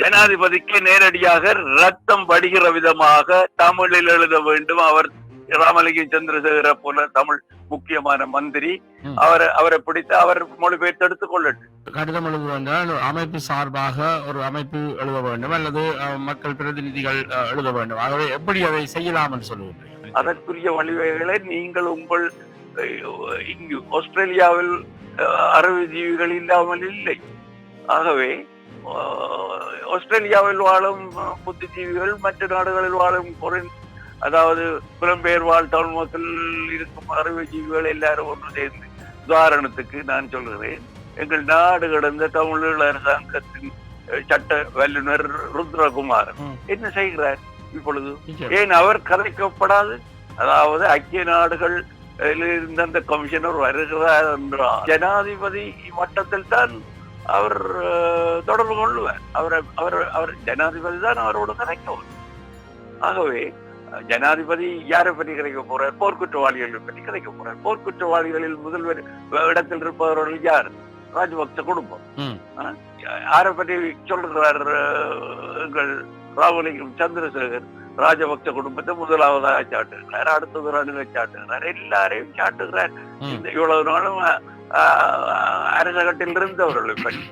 ஜனாதிபதிக்கு நேரடியாக ரத்தம் வடிகிற விதமாக தமிழில் எழுத வேண்டும். அவர் ராமலிங்க சந்திரசேகர போல தமிழ் முக்கியமான மந்திரி. அவரை அவரை பிடித்து அவர் மொழிபெயர்த்து எடுத்துக் கொள்ளட்டும் கடிதம் எழுத வேண்டும் அமைப்பு சார்பாக ஒரு அமைப்பு எழுத வேண்டும் அல்லது மக்கள் பிரதிநிதிகள் எழுத வேண்டும். ஆகவே எப்படி அதை செய்யலாம் என்று சொல்லுகிறேன் அதற்குரிய வழிவகைகளை நீங்கள் உங்கள் இங்கு ஆஸ்திரேலியாவில் அஹ், அறிவுஜீவிகள் இல்லாமல் இல்லை. ஆகவே ஆஸ்திரேலியாவில் வாழும் புத்திஜீவிகள் மற்ற நாடுகளில் வாழும் foreign- அதாவது புலம்பெயர் வாழ் தமிழ் மக்கள் இருக்கும் அறிவுஜீவிகள் எல்லாரும் ஒன்று சேர்ந்து உதாரணத்துக்கு நான் சொல்கிறேன் எங்கள் நாடு கடந்த தமிழீழ அரசாங்கத்தின் சட்ட வல்லுநர் ருத்ரகுமாரன் ம். என்ன செய்கிறார் இப்பொழுது. ஏன் அவர் கதைக்கப்படாது அதாவது ஐக்கிய நாடுகள் இருந்த அந்த கமிஷனர் வருகிறார் என்றால் ஜனாதிபதி மட்டத்தில் தான் அவர் தொடர்பு கொள்ளுவார். அவரை அவர் அவர் ஜனாதிபதி தான் அவரோடு கதைக்கவர் ஆகவே ஜனாதிபதி யாரை பற்றி கதைக்க போறார்? போர்க்குற்றவாளிகளை பற்றி கதைக்க போறார். போர்க்குற்றவாளிகளில் முதல்வர் இடத்தில் இருப்பவர்கள் யார்? ராஜபக்ச குடும்பம்? யாரை பற்றி சொல்றார் அஹ், எங்கள் ராமலிங்கம் சந்திரசேகர்? ராஜபக்ச குடும்பத்தை முதலாவதாக சாட்டுகிறார் அடுத்தது ரணிலை சாட்டுகிறார் எல்லாரையும் சாட்டுகிறார். இந்த இவ்வளவு நாளும் அஹ், அரசகட்டில் இருந்தவர்களை பற்றி